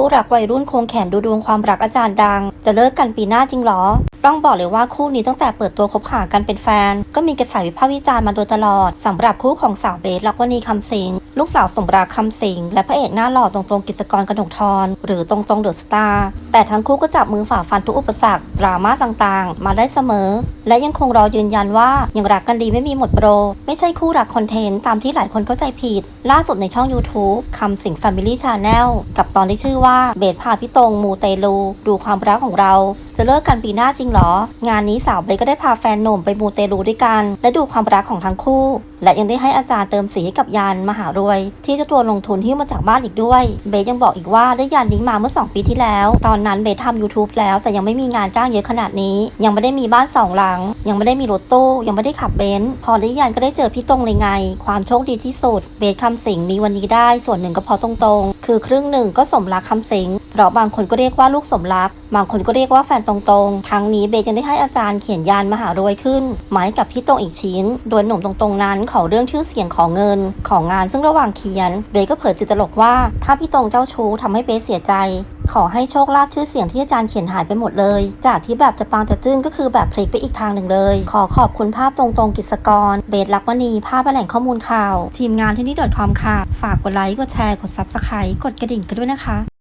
คู่รักวัยรุ่นคงแขนดูดวงความรักอาจารย์ดัง จะเลิกกันปีหน้าจริงหรอ ต้องบอกเลยว่าคู่นี้ตั้งแต่เปิดตัวคบหากันเป็นแฟน ก็มีกระแสวิพากษ์วิจารณ์มาโดยตลอดสำหรับคู่ของสาวเบสลักวณีคำสิง ลูกสาวสมรักคำสิง และพระเอกหน้าหล่อตรงๆกิจกรกนกทรหรือตรงตรงเดอะสตาร์แต่ทั้งคู่ก็จับมือฝ่าฟันทุกอุปสรรคดราม่าต่างๆ มาได้เสมอ และยังคงรอยืนยันว่ายังรักกันดีไม่มีหมดโปร ไม่ใช่คู่รักคอนเทนต์ตามที่หลายคนเข้าใจผิด ล่าสุดในช่อง YouTube คำสิง Family Channel กับตอนที่ชื่อว่าเบสพาพี่ตรงมูเตลู ดูความรักของเรา จะเลิกกันปีหน้าจริงเหรอ งานนี้สาวเบก็ได้พาแฟนหนุ่มไปมูเตลูด้วยกัน และดูความรักของทั้งคู่ และยังได้ให้อาจารย์เติมสีให้กับยานมหารวย ที่เจ้าตัวลงทุนที่มาจากบ้านอีกด้วย เบยังบอกอีกว่าได้ยานนี้มาเมื่อ 2 ปีที่แล้ว ตอนนั้นเบสทำ YouTube แล้วแต่ยังไม่มีงานจ้างเยอะขนาดนี้ ยังไม่ได้มีบ้านสองหลัง ยังไม่ได้มีรถตู้ยังไม่ได้ขับเบนซ์พอได้ยานก็ได้เจอพี่ตรงเลยไง ความโชคดีที่สุด เบสคำสิงมีวันนี้ได้ส่วนหนึ่งก็เพอตรงๆ คือครึ่งหนึ่งก็สมรักคำสิงเพราะบางคนก็เรียกว่าลูกสมรัก บางคนก็เรียกว่าแฟนตรงๆ ทั้งนี้เบยังได้ให้อาจารย์เขียนยานมหารวยขึ้น หมายกับพี่ตรงอีกชิ้น โดยหนุ่มตรงๆนั้นขอเรื่องชื่อเสียงของเงิน ของงานซึ่งระหว่างเขียน เบก็เผยจิตตลกว่า ถ้าพี่ตรงเจ้าชู้ทำให้เบเสียใจ ขอให้โชคลาภชื่อเสียงที่อาจารย์เขียนหายไปหมดเลย จากที่แบบจะปังจะจึ้งก็คือแบบพลิกไปอีกทางหนึ่งเลย ขอขอบคุณภาพตรงๆกิจกร เบสลักวณีภาพแหล่งข้อมูลข่าว ทีมงานที่นี่ .com ค่ะ ฝากกดไลค์กดแชร์กด subscribe กดกระดิ่งกันด้วยนะคะ